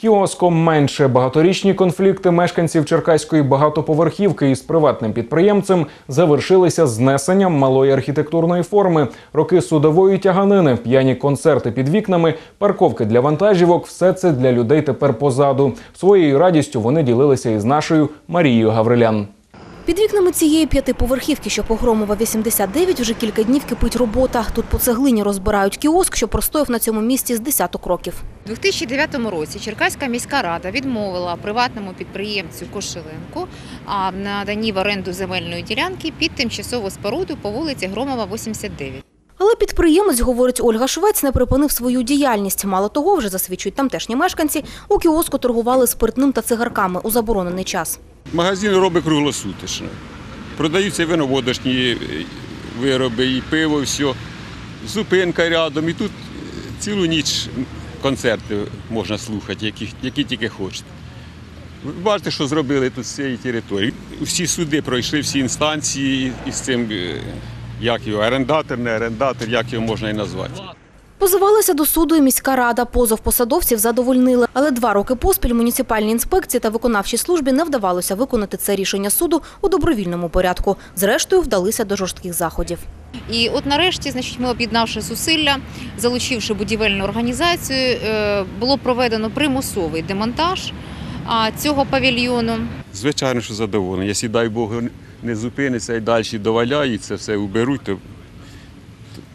Кіоском менше багаторічні конфлікти мешканців черкаської багатоповерхівки із приватним підприємцем завершилися знесенням малої архітектурної форми. Роки судової тяганини, п'яні концерти під вікнами, парковки для вантажівок все це для людей тепер позаду. Своєю радістю вони ділилися із нашою Марією Гаврилян. Під вікнами цієї п'ятиповерхівки, що по Громова 89, вже кілька днів кипить робота. Тут по цеглині розбирають кіоск, що простояв на цьому місці з десяток років. У 2009 році Черкаська міська рада відмовила приватному підприємцю Кошеленку наданні в оренду земельної ділянки під тимчасову споруду по вулиці Громова, 89. Але підприємець, говорить Ольга Швець, не припинив свою діяльність. Мало того, вже засвідчують тамтешні мешканці, у кіоску торгували спиртним та цигарками у заборонений час. Магазин робить круглосуточно. Продаються виноводочні вироби, і пиво, все. Зупинка рядом, і тут цілу ніч концерти можна слухати, які, які тільки хочете. Ви бачите, що зробили тут з цієї території. Всі суди пройшли, всі інстанції із цим, е, як його, орендатор, не орендатор, як його можна і назвати. Позивалися до суду і міська рада. Позов посадовців задовольнили. Але два роки поспіль муніципальній інспекції та виконавчій службі не вдавалося виконати це рішення суду у добровільному порядку. Зрештою, вдалися до жорстких заходів. І от нарешті, значить, ми об'єднавши зусилля, залучивши будівельну організацію, е, було проведено примусовий демонтаж цього павільйону. Звичайно, що задоволений. Якщо, дай Бог, не зупиниться і далі доваляють, це все уберуть, то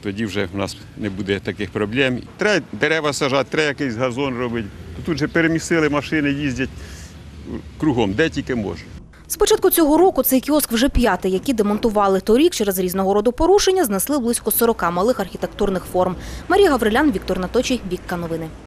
тоді вже в нас не буде таких проблем. Треба дерева сажати, треба якийсь газон робити. Тут же перемістили машини, їздять кругом, де тільки можна. З початку цього року цей кіоск вже п'ятий, які демонтували. Торік через різного роду порушення знесли близько 40 малих архітектурних форм. Марія Гаврилян, Віктор Наточий, Вікка Новини.